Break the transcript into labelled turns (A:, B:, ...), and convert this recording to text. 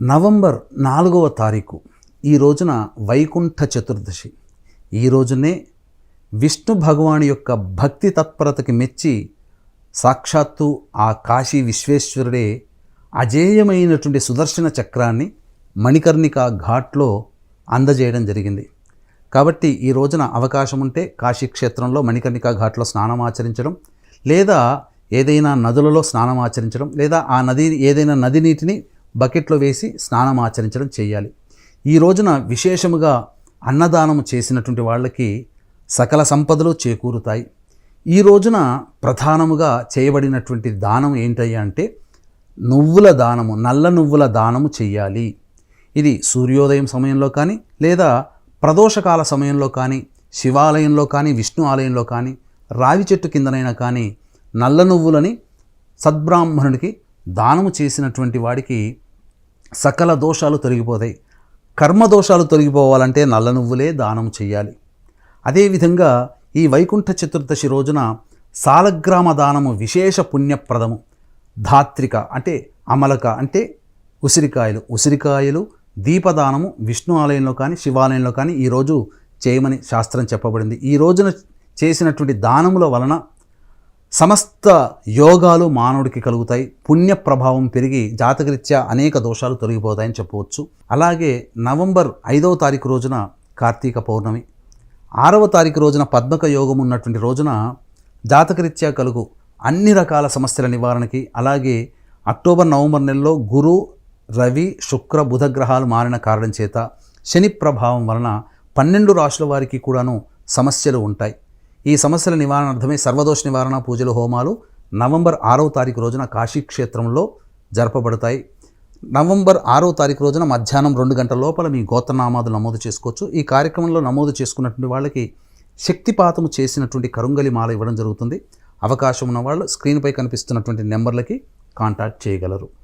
A: November నాలుగవ తారీఖు ఈ రోజున వైకుంఠ చతుర్దశి. ఈ రోజునే విష్ణు భగవాని యొక్క భక్తి తత్పరతకి మెచ్చి సాక్షాత్తు ఆ కాశీ విశ్వేశ్వరుడే అజేయమైనటువంటి సుదర్శన చక్రాన్ని మణికర్ణిక ఘాట్లో అందజేయడం జరిగింది. కాబట్టి ఈ రోజున అవకాశం ఉంటే కాశీ క్షేత్రంలో మణికర్ణిక ఘాట్లో స్నానం ఆచరించడం లేదా ఏదైనా నదులలో స్నానం ఆచరించడం లేదా ఆ నది ఏదైనా నది నీటిని బకెట్లో వేసి స్నానం ఆచరించడం చేయాలి. ఈ రోజున విశేషముగా అన్నదానము చేసినటువంటి వాళ్ళకి సకల సంపదలు చేకూరుతాయి. ఈ రోజున ప్రధానముగా చేయబడినటువంటి దానం ఏంటయ్యా అంటే నువ్వుల దానము నల్ల నువ్వుల దానము చెయ్యాలి ఇది సూర్యోదయం సమయంలో కానీ లేదా ప్రదోషకాల సమయంలో కానీ శివాలయంలో కానీ విష్ణు ఆలయంలో కానీ రావి చెట్టు కిందనైనా కానీ నల్ల నువ్వులని సద్బ్రాహ్మణుడికి దానము చేసినటువంటి వాడికి సకల దోషాలు తొలగిపోతాయి. కర్మ దోషాలు తొలగిపోవాలంటే నల్ల నువ్వులే దానం చేయాలి అదేవిధంగా ఈ వైకుంఠ చతుర్దశి రోజున సాలగ్రామ దానము విశేష పుణ్యప్రదము. ధాత్రిక అంటే అమలక అంటే ఉసిరికాయలు. ఉసిరికాయలు దీపదానము విష్ణు ఆలయంలో కానీ శివాలయంలో కానీ ఈరోజు చేయమని శాస్త్రం చెప్పబడింది. ఈ రోజున చేసినటువంటి దానముల వలన సమస్త యోగాలు మానవుడికి కలుగుతాయి. పుణ్య ప్రభావం పెరిగి జాతకరీత్యా అనేక దోషాలు తొలగిపోతాయని చెప్పవచ్చు. అలాగే నవంబర్ ఐదవ తారీఖు రోజున కార్తీక పౌర్ణమి. ఆరవ తారీఖు రోజున పద్మక యోగం ఉన్నటువంటి రోజున జాతకరీత్యా కలుగు అన్ని రకాల సమస్యల నివారణకి అలాగే అక్టోబర్ నవంబర్ నెలలో గురు రవి శుక్ర బుధ గ్రహాలు మారిన కారణం చేత శని ప్రభావం వలన పన్నెండు రాశుల వారికి కూడాను సమస్యలు ఉంటాయి. ఈ సమస్యల నివారణార్థమే సర్వదోష నివారణ పూజలు హోమాలు నవంబర్ ఆరవ తారీఖు రోజున కాశీ క్షేత్రంలో జరపబడతాయి. నవంబర్ ఆరవ తారీఖు రోజున మధ్యాహ్నం రెండు గంటల లోపల మీ గోత్రనామాలు నమోదు చేసుకోవచ్చు. ఈ కార్యక్రమంలో నమోదు చేసుకున్నటువంటి వాళ్ళకి శక్తిపాతము చేసినటువంటి కరుంగలి మాల ఇవ్వడం జరుగుతుంది. అవకాశం ఉన్న వాళ్ళు స్క్రీన్పై కనిపిస్తున్నటువంటి నెంబర్లకి కాంటాక్ట్ చేయగలరు.